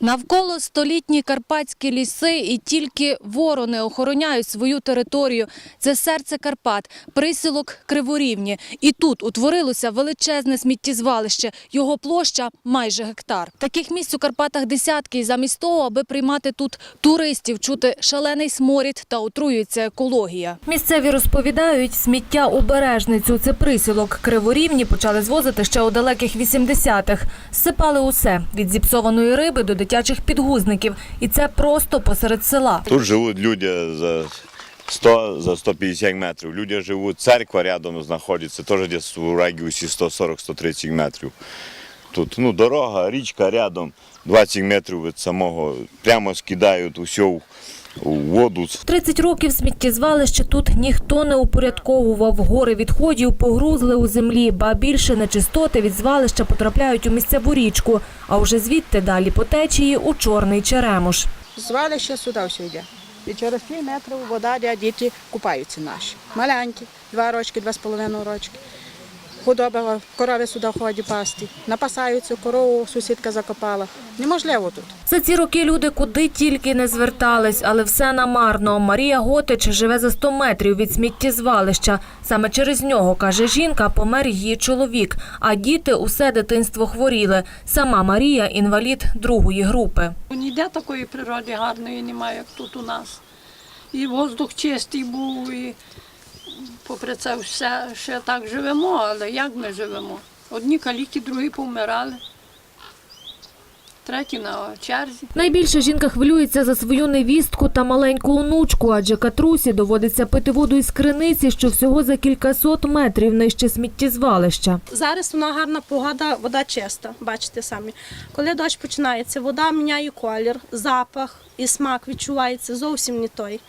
Навколо столітні карпатські ліси і тільки ворони охороняють свою територію. Це серце Карпат, присілок Криворівні. І тут утворилося величезне сміттєзвалище. Його площа майже гектар. Таких місць у Карпатах десятки. І замість того, аби приймати тут туристів, чути шалений сморід та отруюється екологія. Місцеві розповідають, сміття у Бережницю. Це присілок Криворівні почали звозити ще у далеких 80-х. Сипали усе від зіпсованої риби до дитячих підгузників. І це просто посеред села. Тут живуть люди за 100, за 150 метрів. Люди живуть, церква рядом знаходиться, теж десь у радіусі 140-130 метрів. Тут ну, дорога, річка рядом, 20 метрів від самого, прямо скидають усе в, у воду. 30 років сміттєзвалище тут ніхто не упорядковував. Гори відходів погрузли у землі, ба більше нечистоти від звалища потрапляють у місцеву річку, а вже звідти далі по течії у Чорний Черемош. Звалище сюди все йде. І через 5 метрів вода, де діти купаються наші. Маленькі, два рочки, два з половиною рочки. Худоба, корови сюди ходять пасти. Напасаються, корову сусідка закопала. Неможливо тут. За ці роки люди куди тільки не звертались, але все намарно. Марія Готич живе за 100 метрів від сміттєзвалища. Саме через нього, каже жінка, помер її чоловік, а діти усе дитинство хворіли. Сама Марія – інвалід другої групи. Ніде такої природи гарної немає, як тут у нас. І воздух чистий був, і попри це все ще так живемо, але як ми живемо? Одні каліки, другі помирали, треті на черзі. Найбільше жінка хвилюється за свою невістку та маленьку онучку, адже Катрусі доводиться пити воду із криниці, що всього за кількасот метрів нижче сміттєзвалища. Зараз вона гарна погода, вода чиста, бачите самі. Коли дощ починається, вода міняє колір, запах і смак відчувається зовсім не той.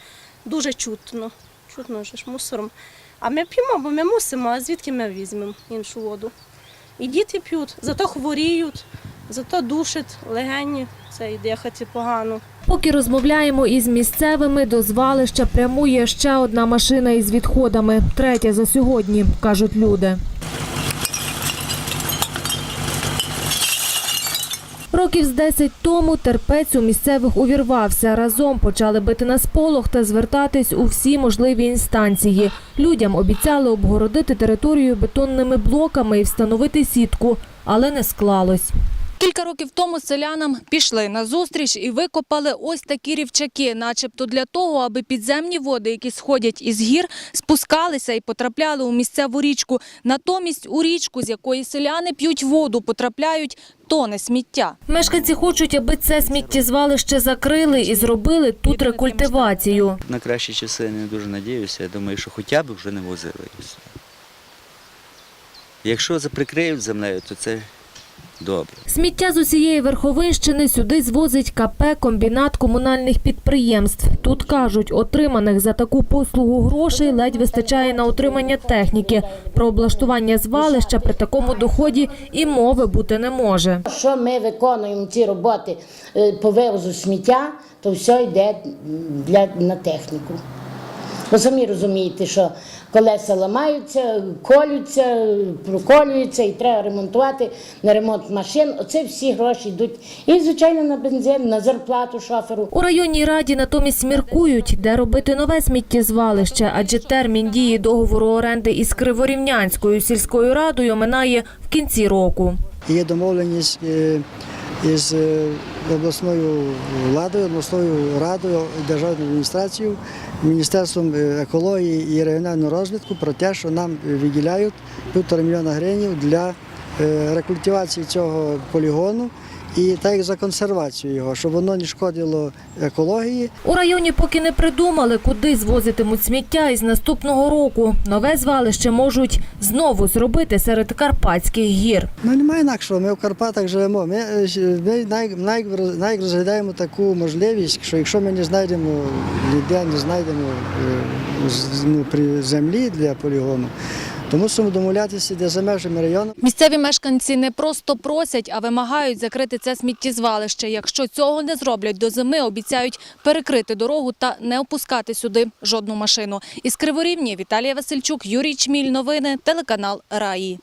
Дуже чутно. Чутно вже ж мусором. А ми п'ємо, бо ми мусимо, а звідки ми візьмемо іншу воду? І діти п'ють, зато хворіють, зато душать легені, це і дихати погано. Поки розмовляємо із місцевими, до звалища прямує ще одна машина із відходами. Третя за сьогодні, кажуть люди. Років з 10 тому терпець у місцевих увірвався. Разом почали бити на сполох та звертатись у всі можливі інстанції. Людям обіцяли обгородити територію бетонними блоками і встановити сітку, але не склалось. Кілька років тому селянам пішли на зустріч і викопали ось такі рівчаки, начебто для того, аби підземні води, які сходять із гір, спускалися і потрапляли у місцеву річку. Натомість у річку, з якої селяни п'ють воду, потрапляють тони сміття. Мешканці хочуть, аби це сміттєзвалище закрили і зробили тут рекультивацію. На кращі часи не дуже надіюся. Я думаю, що хоча б вже не возили. Якщо заприкриють землею, то це добре. Сміття з усієї Верховинщини сюди звозить КП «Комбінат комунальних підприємств». Тут кажуть, отриманих за таку послугу грошей ледь вистачає на утримання техніки. Про облаштування звалища при такому доході і мови бути не може. Що ми виконуємо ці роботи е, по вивозу сміття, то все йде для, на техніку. Ви самі розумієте, що колеса ламаються, колються, проколюються і треба ремонтувати на ремонт машин. Оце всі гроші йдуть. І, звичайно, на бензин, на зарплату шоферу. У районній раді натомість міркують, де робити нове сміттєзвалище, адже термін дії договору оренди із Криворівнянською сільською радою минає в кінці року. Є домовленість е, із е, обласною владою, обласною радою, державною адміністрацією, Міністерством е, екології і регіонального розвитку про те, що нам виділяють півтора мільйона гривень для рекультивації цього полігону і так як за консервацію його, щоб воно не шкодило екології. У районі поки не придумали, куди звозитимуть сміття із наступного року. Нове звалище можуть знову зробити серед Карпатських гір. Ну немає інакшого. Ми в Карпатах живемо. Ми, е, ми най розглядаємо таку можливість, що якщо ми не знайдемо ніде, не знайдемо е, ну, при землі для полігону, то мусимо домовлятися де за межами району. Місцеві мешканці не просто просять, а вимагають закрити це сміттєзвалище. Якщо цього не зроблять до зими, обіцяють перекрити дорогу та не опускати сюди жодну машину. Із Криворівні Віталія Васильчук, Юрій Чміль. Новини, телеканал Раї.